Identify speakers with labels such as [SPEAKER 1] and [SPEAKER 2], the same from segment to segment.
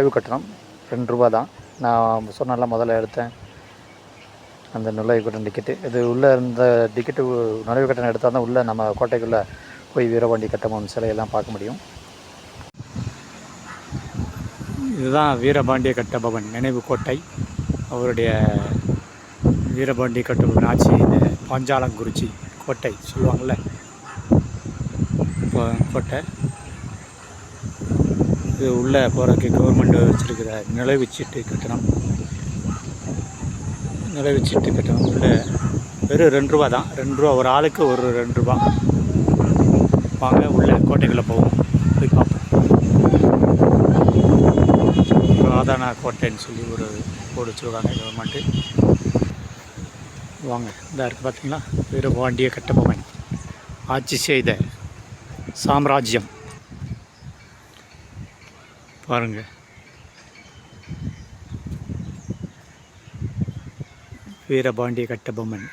[SPEAKER 1] நுழைவு கட்டணம் ரெண்டு ரூபா தான். நான் சொன்னால முதல்ல எடுத்தேன். அந்த நுழைவு கட்டணம் டிக்கெட்டு இது உள்ளே இருந்த டிக்கெட்டு நுழைவு கட்டணம் எடுத்தால் தான் உள்ளே நம்ம கோட்டைக்குள்ளே போய் வீரபாண்டி கட்டபொம்மன் சிலையெல்லாம் பார்க்க முடியும். இதுதான் வீரபாண்டிய கட்டபொம்மன் நினைவு கோட்டை. அவருடைய வீரபாண்டிய கட்டபொம்மன் ஆட்சி இந்த பாஞ்சாலங்குறிச்சி கோட்டை சொல்லுவாங்கள்ல கோட்டை. இது உள்ளே போகிறதுக்கு கவர்மெண்ட் வச்சுருக்கிற நுழைவு கட்டணம். நுழைவு கட்டணம். உள்ளே வெறும் ரெண்டு ரூபா தான். ரெண்டு ரூபா ஒரு ஆளுக்கு ஒரு ரெண்டு ரூபா. வாங்க உள்ளே கோட்டைக்குள்ளே போவோம். போய் பார்ப்போம். ராதானா கோட்டைன்னு சொல்லி ஒரு போர்டு வச்சுருக்காங்க கவர்மெண்ட்டு வாங்க இந்த இருக்குது பார்த்தீங்களா வீரபாண்டிய கட்டபொம்மன் ஆட்சி செய்த சாம்ராஜ்யம். பாருங்க. வீரபாண்டிய கட்டபொம்மன்.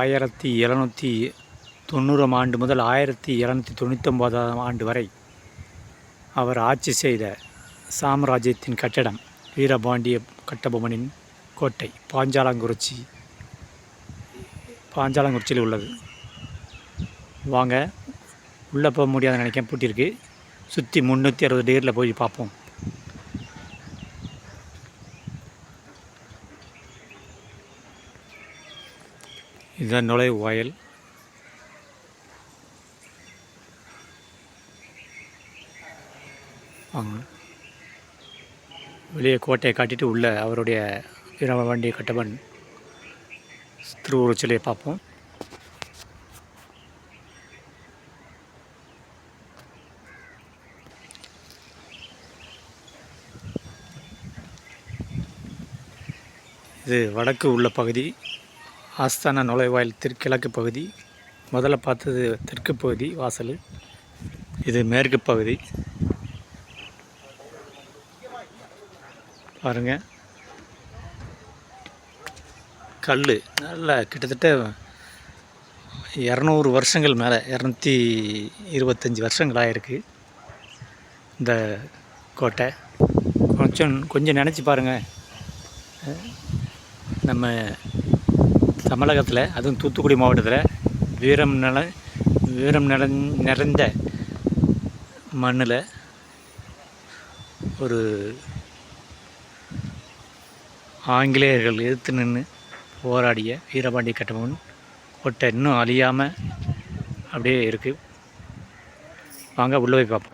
[SPEAKER 1] ஆயிரத்தி எழுநூற்றி தொண்ணூறாம் ஆண்டு முதல் ஆயிரத்தி எழுநூற்றி தொண்ணூத்தொம்போதாம் ஆண்டு வரை அவர் ஆட்சி செய்த சாம்ராஜ்யத்தின் கட்டடம் வீரபாண்டிய கட்டபொம்மனின் கோட்டை பாஞ்சாலங்குறிச்சி பாஞ்சாலங்குறிச்சியில் உள்ளது. வாங்க உள்ளே போக முடியாதுன்னு நினைக்கிறேன் பூட்டியிருக்கு. சுற்றி முந்நூற்றி அறுபது டிகிரியில் போய் பார்ப்போம். இதுதான் நுழைவு வாயில். வாங்க வெளியே கோட்டையை காட்டிட்டு உள்ள அவருடைய வீரவண்டி கட்டபன் திருவுருவச் சிலையை பார்ப்போம். இது வடக்கு உள்ள பகுதி ஆஸ்தான நுழைவாயில் தெற்கிழக்கு பகுதி முதல்ல பார்த்தது தெற்கு பகுதி வாசல். இது மேற்கு பகுதி. பாருங்கள் கல் நல்ல கிட்டத்தட்ட இரநூறு வருஷங்கள் மேலே இரநூத்தி இருபத்தஞ்சி வருஷங்கள் ஆயிருக்கு இந்த கோட்டை. கொஞ்சம் கொஞ்சம் நினச்சி பாருங்கள் நம்ம தமிழகத்தில் அதுவும் தூத்துக்குடி மாவட்டத்தில் வீரம் நில வீரம் நில நிறைந்த மண்ணில் ஒரு ஆங்கிலேயர்கள் எதிர்த்து நின்று போராடிய வீரபாண்டிய கட்டபொம்மன் கோட்டை இன்னும் அழியாமல் அப்படியே இருக்குது வாங்க உள்ளே போய் பார்ப்போம்.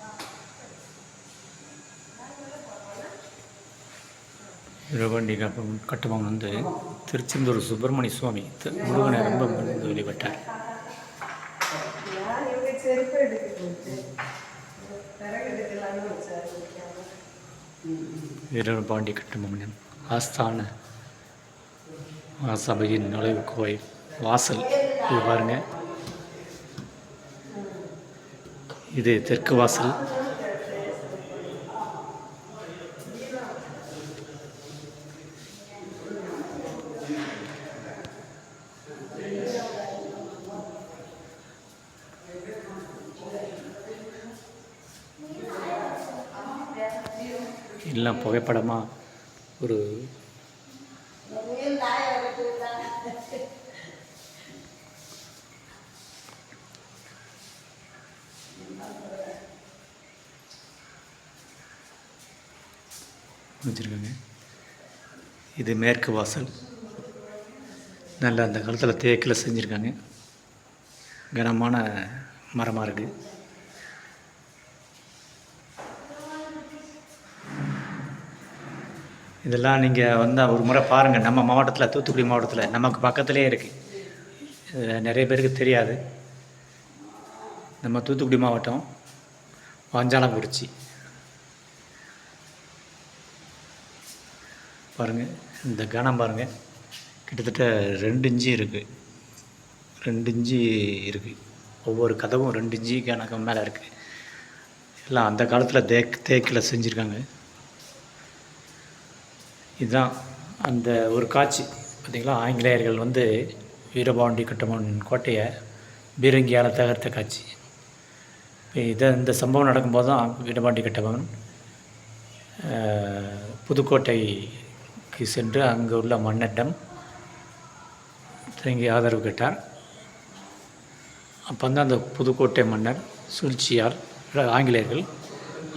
[SPEAKER 1] கட்டம் கட்டபொம்மன் வந்து திருச்செந்தூர் சுப்பிரமணிய சுவாமி. முருகனை ரொம்ப
[SPEAKER 2] வச்சாரு
[SPEAKER 1] வீரபாண்டி கட்டபொம்மன் ஆஸ்தான சபையின் நுழைவு கோயில் வாசல். இது பாருங்க. இது தெற்கு வாசல். எல்லாம் புகைப்படமாக ஒரு வச்சுருக்கோங்க. இது மேற்கு வாசல். நல்ல அந்த காலத்தில் தேக்கில் செஞ்சுருக்காங்க. கனமான மரமாக இருக்குது இதெல்லாம் நீங்கள் வந்தால் ஒரு முறை பாருங்கள் நம்ம மாவட்டத்தில் தூத்துக்குடி மாவட்டத்தில் நமக்கு பக்கத்துலேயே இருக்குது நிறைய பேருக்கு தெரியாது. நம்ம தூத்துக்குடி மாவட்டம் வாஞ்சாலங்குறிச்சி. பாருங்கள் இந்த கனம் பாருங்கள் கிட்டத்தட்ட ரெண்டு இன்ச்சு இருக்குது ரெண்டு இன்ச்சு இருக்குது ஒவ்வொரு கதவும் ரெண்டு இன்ச்சு கணக்கு மேலே இருக்குது எல்லாம் அந்த காலத்தில் தேக் தேக்கில் செஞ்சுருக்காங்க. இதுதான் அந்த ஒரு காட்சி. பார்த்திங்களா? ஆங்கிலேயர்கள் வந்து வீரபாண்டி கட்டமன் கோட்டையை பீரங்கியால் தகர்த்த காட்சி. இப்போ இதை இந்த சம்பவம் நடக்கும்போது தான் வீரபாண்டி கட்டபவன் புதுக்கோட்டைக்கு சென்று அங்கே உள்ள மன்னரிடம் தங்கி ஆதரவு கேட்டார். அப்போ வந்து அந்த புதுக்கோட்டை மன்னர் சூழ்ச்சியால் ஆங்கிலேயர்கள்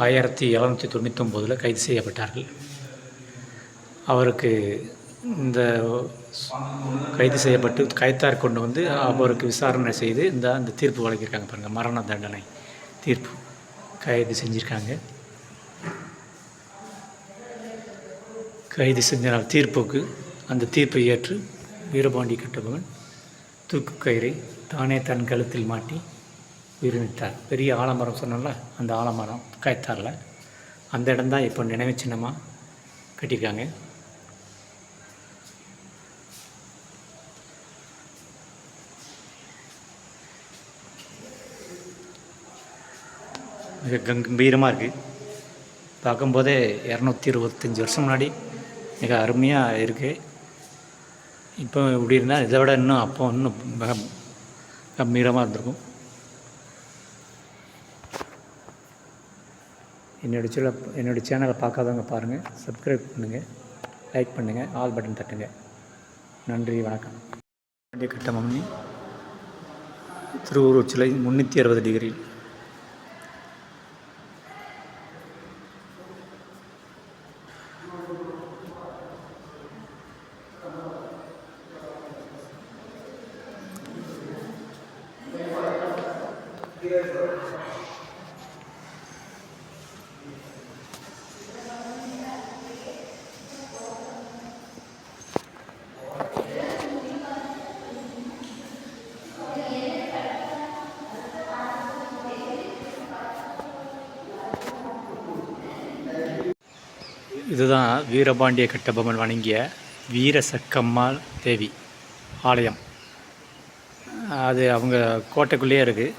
[SPEAKER 1] ஆயிரத்தி எழுநூற்றி தொண்ணூத்தொம்போதில் கைது செய்யப்பட்டார்கள். அவருக்கு இந்த கைது செய்யப்பட்டு கைத்தார் கொண்டு வந்து அவருக்கு விசாரணை செய்து இந்த அந்த தீர்ப்பு வழங்கியிருக்காங்க பாருங்கள் மரண தண்டனை தீர்ப்பு கைது செஞ்சுருக்காங்க. கைது செஞ்ச தீர்ப்புக்கு அந்த தீர்ப்பை ஏற்று வீரபாண்டி கட்டபவன் தூக்கு கயிறை தானே தன் கழுத்தில் மாட்டி உயிரிழந்தார் பெரிய ஆலமரம் சொன்னோம்ல அந்த ஆலமரம் கைத்தாரில் அந்த இடம்தான் இப்போ நினைவு சின்னமாக கட்டியிருக்காங்க. மிக கம்பீரமாக இருக்குது பார்க்கும்போதே இரநூத்தி இருபத்தஞ்சி வருஷம் முன்னாடி மிக அருமையாக இருக்குது இப்போ இப்படி இருந்தால் இதை விட இன்னும் அப்போ இன்னும் மிக கம்பீரமாக இருந்திருக்கும். என்னோடய சில என்னோடய சேனலை பார்க்காதவங்க பாருங்கள் சப்ஸ்கிரைப் பண்ணுங்கள் லைக் பண்ணுங்கள் ஆல் பட்டன் தட்டுங்க. நன்றி. வணக்கம். வேண்டிய கட்டமணி திருவூர் சிலை முந்நூற்றி அறுபது டிகிரி இதுதான் வீரபாண்டிய கட்டபொம்மன் வணங்கிய வீர சக்கம்மாள் தேவி ஆலயம். அது அவங்க கோட்டைக்குள்ளேயே இருக்குது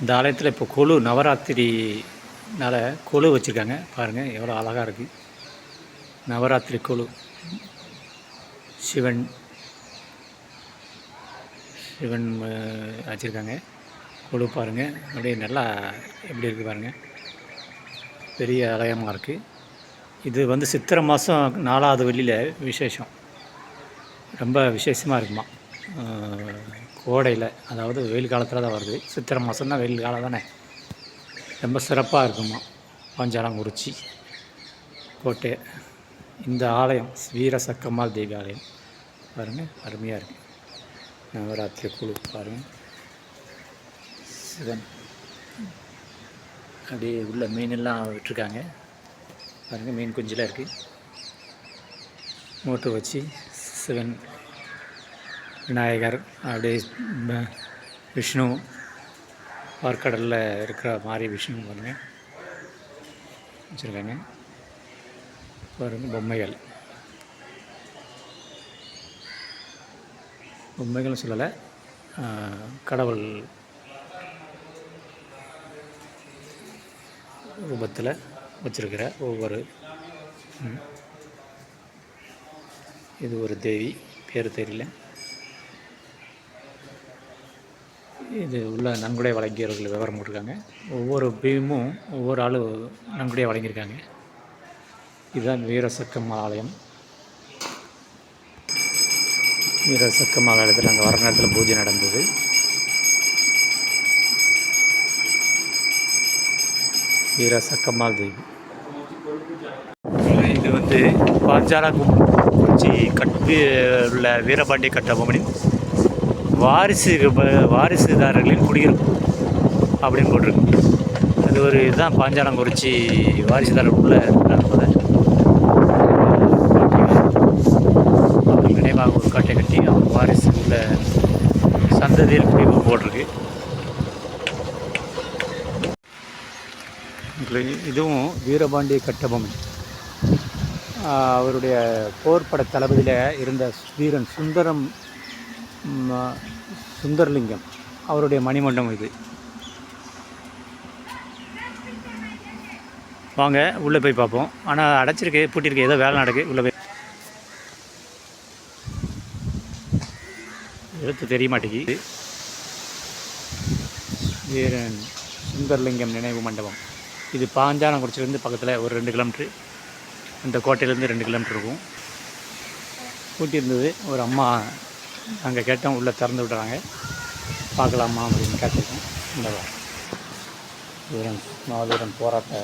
[SPEAKER 1] இந்த ஆலயத்தில் இப்போ கொலு நவராத்திரினால கொலு வச்சுருக்காங்க. பாருங்கள் எவ்வளோ அழகாக இருக்குது நவராத்திரி கொலு. சிவன் சிவன் வச்சுருக்காங்க. கொலு பாருங்கள் அப்படியே நல்லா எப்படி இருக்குது பாருங்கள் பெரிய ஆலயமாக இருக்குது இது வந்து சித்திரை மாதம் நாலாவது வெளியில் விசேஷம். ரொம்ப விசேஷமாக இருக்குமா? கோடையில் அதாவது வெயில் காலத்தில் தான் வருது. சித்திரை மாதம் தான் வெயில் காலம் தானே. ரொம்ப சிறப்பாக இருக்குமா? பாஞ்சாலங்குறிச்சி கோட்டை இந்த ஆலயம் வீர சக்கம்மாள் தேவி ஆலயம் பாருங்கள் அருமையாக இருக்குது நவராத்திரி குழு பாருங்கள் சிவன். அப்படியே உள்ள மீனெல்லாம் விட்டுருக்காங்க. பாருங்கள் மீன் குஞ்செலாம் இருக்குது மோட்டு வச்சு சிவன் விநாயகர் அப்படியே விஷ்ணு பார்க்கடலில் இருக்கிற மாதிரி விஷ்ணு பாருங்கள் வச்சுருக்காங்க. பாருங்கள் பொம்மைகள். பொம்மைகள் சொல்லலை. கடவுள் ரூபத்தில் வச்சிருக்கிற ஒவ்வொரு இது ஒரு தேவி பேர் தெரியல. இது உள்ள நன்கொடை வழங்கியவர்கள் விவரம் போட்டிருக்காங்க ஒவ்வொரு பீமும் ஒவ்வொரு ஆள் நன்கொடையாக வழங்கியிருக்காங்க. இதுதான் வீரசக்கம்மா ஆலயம். வீரசக்கம்மா ஆலயத்தில் அங்கே வர நேரத்தில் பூஜை நடந்தது. வீர சக்கம்மாள் தேவி இது வந்து பாஞ்சாலா குறிச்சி கட்டு உள்ள வீரபாண்டிய கட்டபொம்மனின் வாரிசு வாரிசுதாரர்களின் குடியிருப்பு அப்படின்னு போட்டிருக்கு. அது ஒரு இதுதான் பாஞ்சாலங்குறிச்சி வாரிசுதாரருக்குள்ளே நடப்பதை நினைவாக ஒரு கட்டை கட்டி அவங்க வாரிசுக்குள்ள சந்ததியில் குடிப்பு போட்டிருக்கு. இதுவும் வீரபாண்டிய கட்டபொம்மன். அவருடைய போர்ப்பட தளபதியில் இருந்த வீரன் சுந்தரம் சுந்தர்லிங்கம் அவருடைய மணிமண்டபம் இது. வாங்க உள்ளே போய் பார்ப்போம். ஆனால் அடைச்சிருக்கு பூட்டியிருக்கு ஏதோ வேலை நடக்கு உள்ளே போய். எழுத்து தெரிய மாட்டேங்குது. வீரன் சுந்தர்லிங்கம் நினைவு மண்டபம். இது பாஞ்சாலங்குறிச்சிலேருந்து பக்கத்தில் ஒரு ரெண்டு கிலோமீட்ரு அந்த கோட்டையிலேருந்து ரெண்டு கிலோமீட்டர் இருக்கும். பூட்டி இருந்தது ஒரு அம்மா அங்கே கேட்டோம் உள்ளே திறந்து விடுறாங்க. பார்க்கலாமா அப்படின்னு கேட்டிருக்கோம் இந்த வீரன் மாவீரன் போராட்ட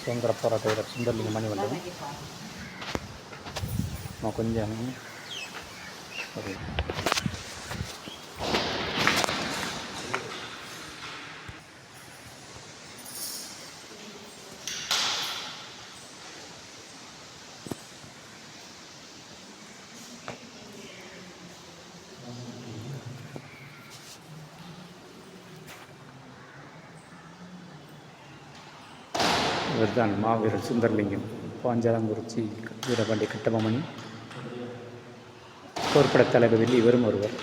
[SPEAKER 1] சுதந்திர போராட்ட வீரர் சுந்தர்லிங்கம் மணி வந்தது நான் கொஞ்சம் ஒரு இவர்தான் மாவீரர் சுந்தர்லிங்கம் பாஞ்சாலங்குறிச்சி வீரபாண்டி கட்டபொம்மன். போர்ப்பட தளபதியில் இவரும் ஒருவர்.